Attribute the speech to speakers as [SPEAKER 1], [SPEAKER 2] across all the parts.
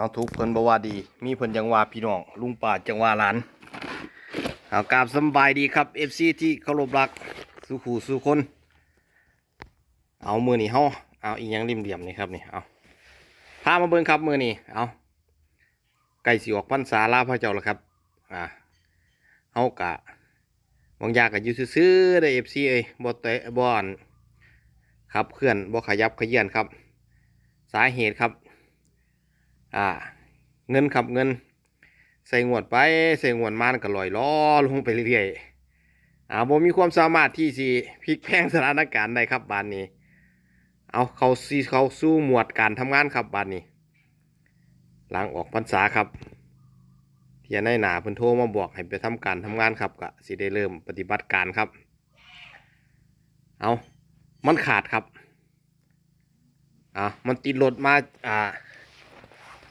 [SPEAKER 1] เอาทุกเพิ่นบ่ว่าดี มีเพิ่นจังว่าพี่น้องลุงป่าจังว่าหลานเอากราบสบายดีครับ FC ที่เคารพรักสุขูสุคน เอามือนี่เฮาเอาอีหยังริมเหลี่ยมนี่ครับนี่เอาพามาเบิ่งครับมือนี่เอาไก่สิออกพรรษาลาพระเจ้าแล้วครับอ่าเฮากะบางยาก็อยู่ซื่อได้ FC เอ้ยบ่เตะบอนครับเคลื่อนบ่ขยับขยื่นครับ สาเหตุครับ อ่า เงินครับเงิน ใส่งวดไป ใส่งวดมานก็ลอยล้อลงไปเรื่อยๆอ่าบ่มีความสามารถที่สิพลิกแพงสถานการณ์ได้ครับบานนี้ เอาเขาซีเขาสู้หมวดการทำงานครับบานนี้ หลังออกพรรษาครับเทียนในหนาเพิ่นโทรมาบอกให้ไปทำการทำงานครับก็สิได้เริ่มปฏิบัติการครับ เอามันขาดครับอ่ามันติดรถมาอ่า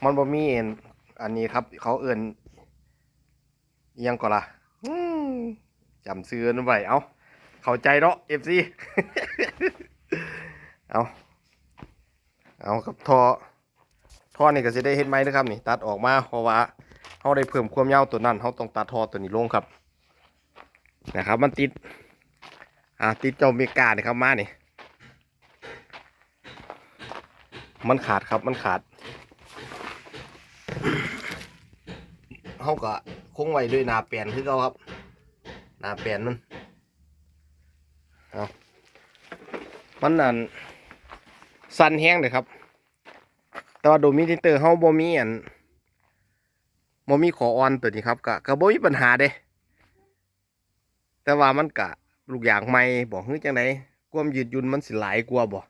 [SPEAKER 1] มันบ่มีเอ็นอันนี้ครับ เขาเอื่นยังก่อนล่ะจำซื้อนั่นไว้เอาเข้าใจเนาะ FC เอาเอาครับทอท่อนี่ก็จะได้เฮ็ดไหมนะครับนี่ ตัดออกมาเพราะว่าเขาได้เพิ่มความยาวตัวนั้นเขาต้องตัดทอตัวนี้ลงครับ นะครับ มันติด อ่าติดเจ้าเมกาเนี่ยครับมานี่มันขาดครับมันขาด เขาก็คงไว้ด้วยนาเปลนคือเขาครับนาเปลนมันเอามันนั่นสั้นแห้งเลยครับ แต่ว่าโดมิเตอร์เขาบ่มีอันบ่มีขออ่อนตัวนี้ครับก็ก็บ่มีปัญหาเด้ แต่ว่ามันกะลูกอย่างใหม่บอกคือจังไดความยืดยุ่นมันสิหลายกว่าบ่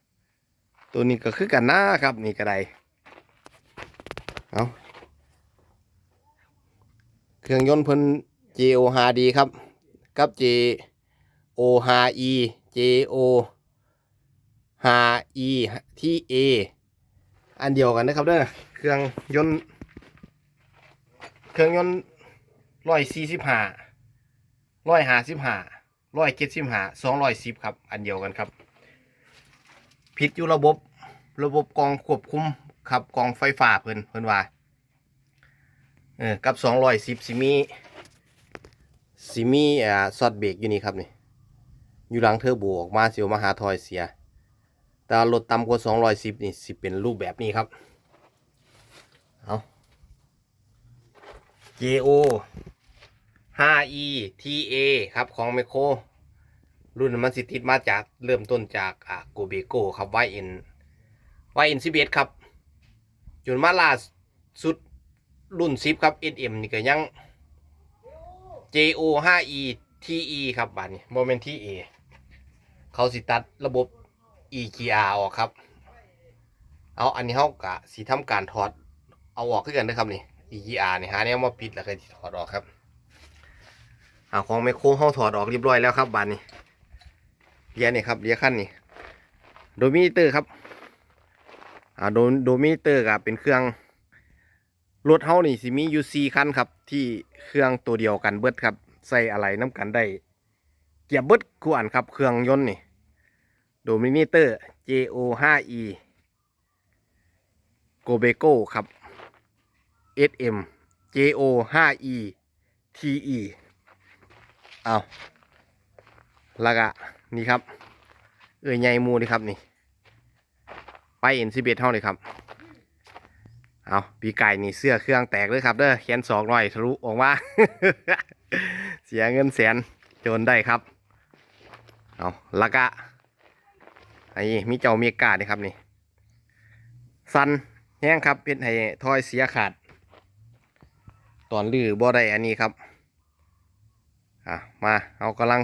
[SPEAKER 1] ตัวนี้ก็คือกันนะครับนี่ก็ได้เอา เครื่องยนต์เพิ่น JO 5 d ครับ กับ JO 5 E JO 5 E ที่ A อันเดียวกันนะครับเด้อเครื่องยนต์ เครื่องยนต์ร้อยสี่สิบห้าร้อยห้าสิบห้าร้อยเจ็ดสิบห้าสองร้อยสิบครับ อันเดียวกันครับ ผิดอยู่ระบบระบบกองควบคุมครับกองไฟฟ้าเพิ่นเพิ่นว่า เออกับสองร้อยสิบซิมีซิมีอ่าซอดเบรกอยู่นี่ครับนี่อยู่หลังเทอร์โบออกมาเสียวมาหาทอยเสีย แต่รถต่ำกว่าสองร้อยสิบนี่สิเป็นรูปแบบนี้ครับเอา JO 5E TA ครับของไมโครรุ่นมันสิติดมาจากเริ่มต้นจากอ่าโกเบโกครับ YN YN 11 ครับจนมาล่าสุด รุ่น10ครับ SM นี่ก็ยัง JO 5E TE ครับบัดนี้โมเมนต์ TA เขาสิตัดระบบ EGR ออกครับ เอาอันนี้เขากะสิทำการถอด เอาออกขึ้นกันนะครับนี่ EGR นี่หาแนวมาปิดแล้วก็ถอดออกครับเอาของไมโครเขาถอดออกเรียบร้อยแล้วครับบัดนี้เลียนี่ครับเลียขั้นนี่โดมิเตอร์ครับอ่าโดโดมิเตอร์กับเป็นเครื่อง รถเฮานี่สิมีอยู่สี่คันครับ ที่เครื่องตัวเดียวกันเบิดครับ ใส่อะไรน้ำกันได้ เกียบเบิดคู่อันครับ เครื่องยนต์นี่โดมิเตอร์ JO 5 E g o b e c o ครับ SM JO 5 E TE เอาล้วก็นี่ครับ เอ้ยใหญ่มูนี่ครับนี่ ไปเอ็นซีเบเท่าเลยครับ เอาปีไก่นี่เสื้อเครื่องแตกเลยครับเด้อแขนสองหน่อยทะลุออกมาเสียเงินแสนจนได้ครับเอาล้วก็ไอ้มีเจ้าเมกาดนี่ครับนี่สันแห้งครับเป็นให้ทอยเสียขาด ตอนลือบ่ได้อันนี้ครับอะมาเอากำลัง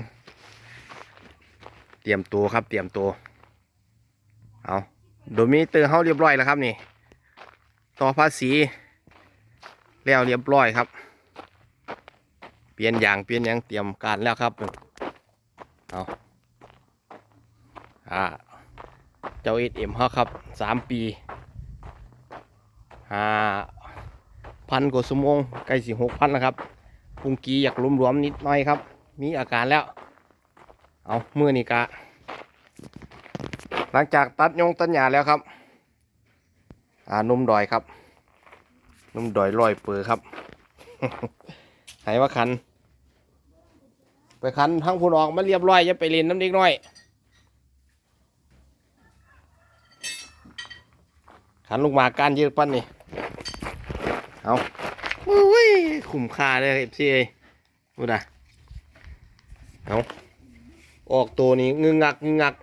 [SPEAKER 1] เตรียมตัวครับเตรียมตัวเอาโดมิเตอร์เฮาเรียบร้อยแล้วครับนี่ ต่อภาษีแล้วเรียบร้อยครับ เปลี่ยนอย่างเปลี่ยนหยังเตรียมการแล้วครับเอาอ่าเจ้าเอสเอ็มเฮาครับสามปีห้าพันกว่าชั่วโมงใกล้สิหกพันแล้วครับพุงกีอยากรวมๆนิดหน่อยครับ มีอาการแล้ว เอาเมื่อนี่กะ หลังจากตัดยงตัดหญ้าแล้วครับ อ่านมดอยครับนุ่มดอยลอยเปือครับให้ว่าคัน ไปคันทั้งพูนออกมาเรียบร้อยอย่าไปเล่นน้ำเด็กน้อยขันลูกหมาการยืดปั้นนี่ เอาอุ้ยคุ้มค่าเลยเอฟซีพูดนะเอาออกตัวนี้งึงงักงึงงัก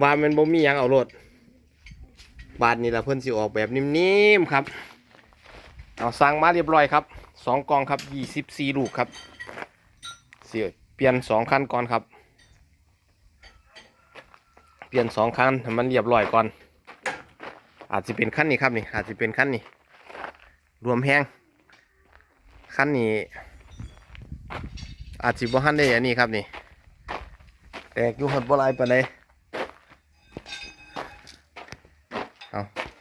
[SPEAKER 1] บานมันบ่มีหยังเอารถ บาทนี่ละเพิ่นสิออกแบบนิ่มๆครับเอาสั่งมาเรียบร้อยครับสองกองครับยี่สิบสี่ลูกครับเสียเปลี่ยนสองคันก่อนครับ เปลี่ยนสองคันให้มันเรียบร้อยก่อน อาจจะเป็นขั้นนี้ครับนี่อาจจะเป็นขั้นนี้รวมแห้งขั้นนี้อาจจะบ่ทันได้อันนี้ครับนี่แตกอยู่หดบ่หลายปานใดเอา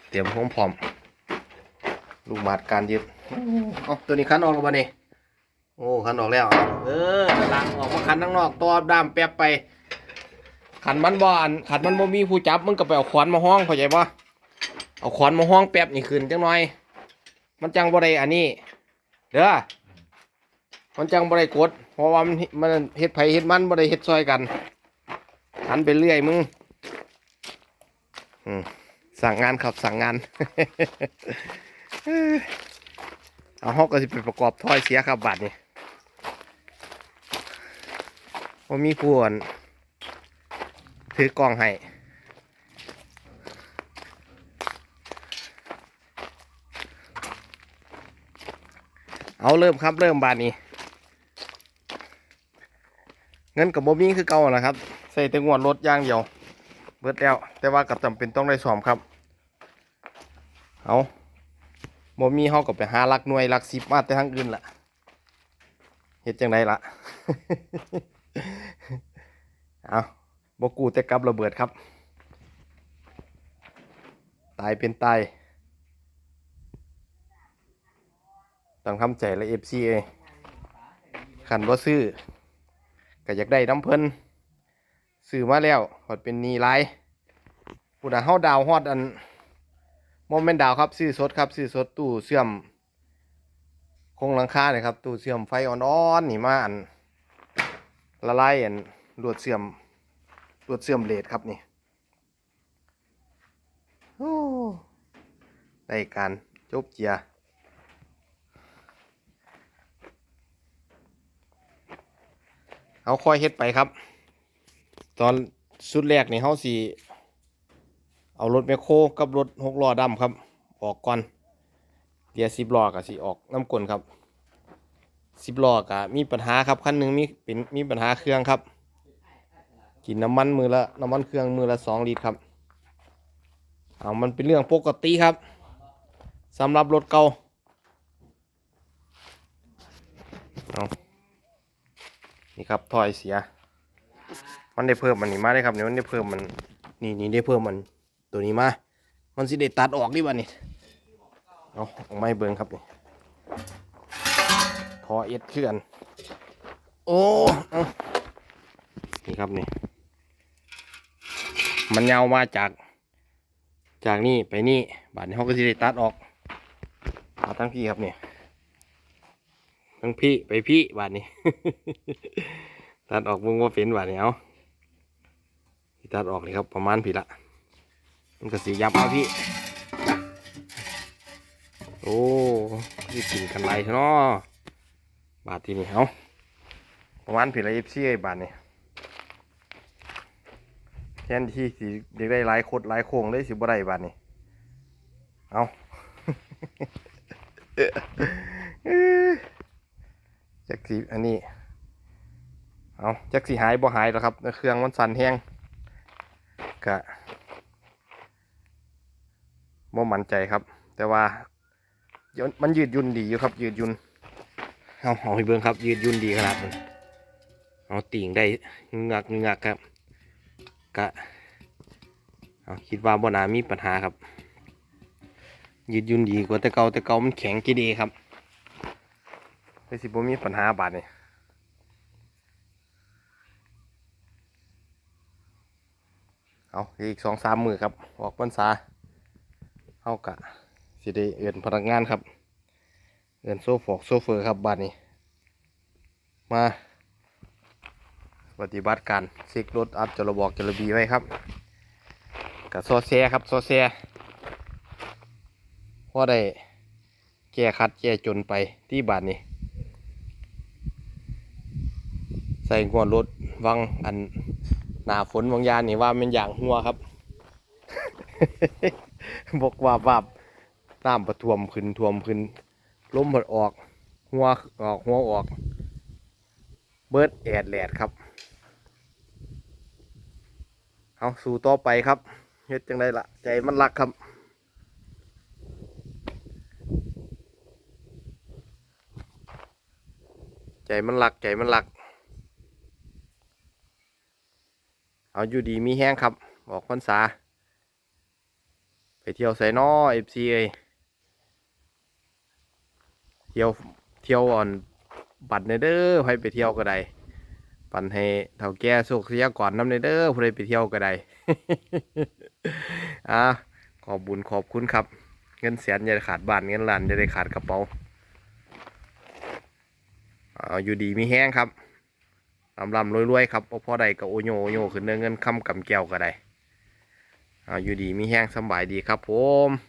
[SPEAKER 1] เตรียมพร้อมพร้อมลูกบาดการยึดเอาตัวนี้คันออกแล้วบ่นี่โอ้คันออกแล้ว เออหลังออกมาคันข้างนอกตัวด้ามแป๊บไป ขันมันบอนขันมันบ่มีผู้จับมึงก็ไปเอาขวานมาห้องเข้าใจปะเอาขวานมาห้องแป๊บนี่ขึ้นจังหน่อย มันจังบ่ได้อันนี้ เด้อมันจังบ่ได้กด เพราะว่ามันมันเฮ็ดไผเฮ็ดมันบ่ได้เฮ็ดซอยกันขันไปเรื่อยมึงอืม สั่งงานครับสั่งงานเอาฮอกก็สิไปประกอบถ้อยเสียครับบัดนี่ว่ามีผู้อ่นถือกล้องให้เอาเริ่มครับเริ่มบานนี้ เงินกับโบมีคือเก่านะครับ ใส่แต่งวดรถย่างเดียว เบิดแล้ว แต่ว่ากับจำเป็นต้องได้สอมครับ เอาโบมีเขากับไปหาลักหน่วยลักสิบมาแต่ทางอื่นล่ะเฮ็ดจังไดล่ะ เอาบกูแต่กับระเบิดครับ ตายเป็นตายต้องทำใจและเอฟซีเอขันว่าซื้อก็อยากได้น้ำเพิ่น ซื้อมาแล้วหอดเป็นหนีไรผู้ใดเฮาดาวฮอดอันโมเมนต์ดาวครับซื้อสดครับซื้อสดตู้เสื่อมคงหลังคาเลยครับตู้เสื่อมไฟอ่อนๆนี่มาอันละลายอันรวดเสื่อมรวดเสื่อมเลดครับนี่โอ้ได้การจบเจียเอาค่อยเฮ็ดไปครับ ตอนสุดแรกนี่เฮาสิเอารถแมคโครกับรถหกล้อดำครับ ออกก่อนเดี๋ยวสิบล้อก็สิออกน้ำกลนครับสิบล้อก็มีปัญหาครับคันหนึ่งมีเป็นมีปัญหาเครื่องครับ กินน้ำมันมือละน้ำมันเครื่องมือละสองลิตรครับเอามันเป็นเรื่องปกติครับสำหรับรถเก่าเอานี่ครับถอยเสีย มันได้เพิ่มมันนี่มาได้ครับเนี่ยมันได้เพิ่มมันนี่นี่ได้เพิ่มมันตัวนี้มา มันสิได้ตัดออกดิบันนี่เอาออกไม้เบิ้งครับนี่ทอเอ็ดเคลื่อนโอ้เอานี่ครับนี่ มันยาวมาจาก จากนี่ไปนี่บาดนี้เขาก็จะได้ตัดออกเอาทั้งพี่ครับนี่ทั้งพี่ไปพี่บาดนี้ ตัดออกมึงว่าเป็นบาดนี้เอา ตัดออกเลยครับประมาณพี่ละ มันก็สียับเอาพี่ โอ้ที่กินกันไรเนาะบาดที่นี่เอาประมาณพี่ละยิบซี่บาดนี้แทนที่สิเด็กได้หลายโคตรหลายโค้งเลยสิบ่ได้บาดนี้เอาจักสีอันนี้ เอาจักสีหายบ่หายหรอกครับ เครื่องมันสั่นแห้ง กะบ่มั่นใจครับ แต่ว่ายนมันยืดหยุ่นดีอยู่ครับ ยืดหยุ่นเอาเอาให้เบิ่งครับ ยืดหยุ่นดีขนาดนั้นเอาติ่งได้เงือกเงือกครับกะเอาคิดว่าบ่นามีปัญหาครับ ยืดหยุ่นดีกว่าแต่เก่าแต่เก่ามันแข็งกี่ดีครับเลยสิบ่มีปัญหาบาดนี่ เอาอีกสองสามมือครับ ออกพรรษาเอากะสิสิได้เอื่นพนักงานครับ เอื่นโซฟอกโซเฟอร์ครับบ้านนี้ มาปฏิบัติการเซ็กรถอัพจระบอกจระบีไว้ครับกับซอแซครับซอแซพอได้แก้คัดแก้จนไปที่บ้านนี้ ใส่งวนรถวังอัน หนาฝนบางยานนี่ว่ามันอย่างหัวครับ บอกว่าบาบน้ำประท่วมขึ้นท่วมขึ้นล้มหมดออกหัวออกหัวออก เบิดแอดแหลดครับ เอาสู่ต่อไปครับเฮ็ดจังไดล่ะใจมันรักครับใจมันรักใจมันรัก เอาอยู่ดีมีแห้งครับ ออกพรรษา ไปเที่ยวไซนอเอฟซีเอยเที่ยวเที่ยวอ่อนบัตรเนเด้อใครไปเที่ยวก็ได้ปั่นให้เท่าแก่สุขเสียก่อนน้ำเนเด้อผู้ใดไปเที่ยวก็ได้อะขอบบุญขอบคุณครับ เงินแสนอย่าได้ขาดบ้านเงินล้านอย่าได้ขาดกระเป๋า เอาอยู่ดีมีแห้งครับ ลำลำรวยๆครับบ่พอใดก็โอโยโอโยขึ้นเด้อเงินคำกำแก้วก็ได้เอาอยู่ดีมีแห้งสบายดีครับผม